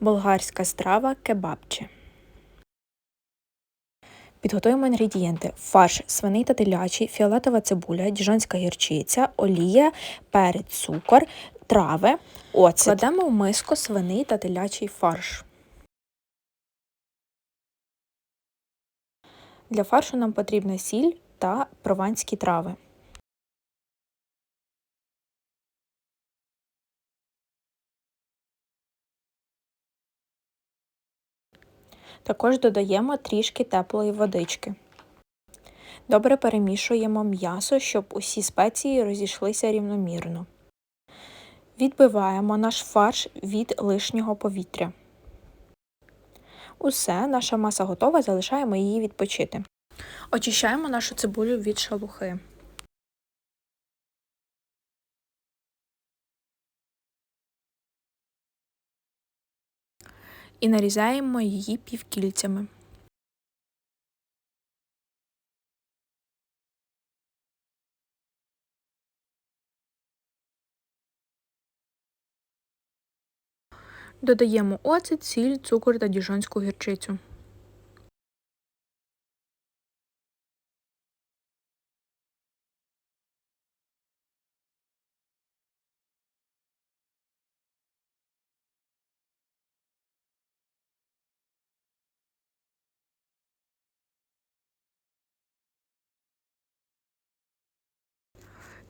болгарська страва кебабче. Підготуємо інгредієнти: фарш, свиний та телячий, фіолетова цибуля, діжонська гірчиця, олія, перець, цукор, трави, оцет. Кладемо в миску свиний та телячий фарш. Для фаршу нам потрібна сіль та прованські трави. Також додаємо трішки теплої водички. Добре перемішуємо м'ясо, щоб усі спеції розійшлися рівномірно. Відбиваємо наш фарш від лишнього повітря. Усе, наша маса готова, залишаємо її відпочити. Очищаємо нашу цибулю від шалухи. І нарізаємо її півкільцями. Додаємо оцет, сіль, цукор та діжонську гірчицю.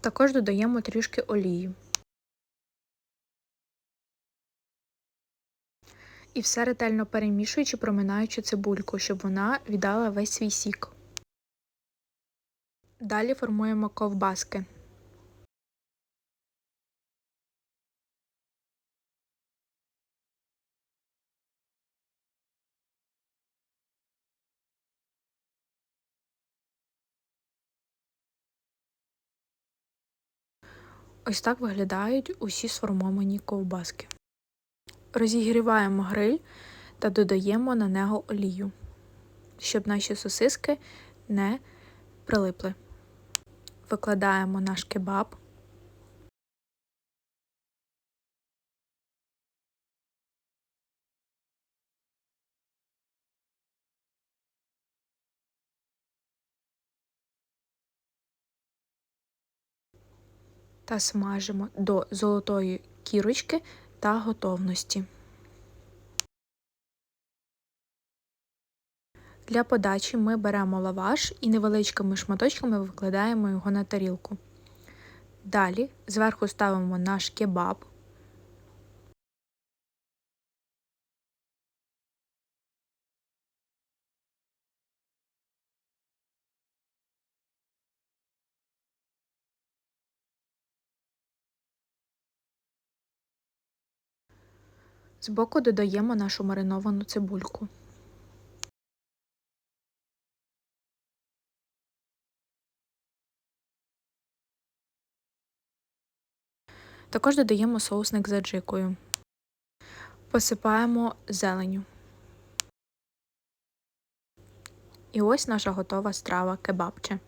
Також додаємо трішки олії. І все ретельно перемішуючи, проминаючи цибульку, щоб вона віддала весь свій сік. Далі формуємо ковбаски. Ось так виглядають усі сформовані ковбаски. Розігріваємо гриль та додаємо на нього олію, щоб наші сосиски не прилипли. Викладаємо наш кебаб. Та смажимо до золотої кірочки та готовності. Для подачі ми беремо лаваш і невеличкими шматочками викладаємо його на тарілку. Далі зверху ставимо наш кебаб. Збоку додаємо нашу мариновану цибульку. Також додаємо соусник з аджикою. Посипаємо зеленю. І ось наша готова страва кебабче.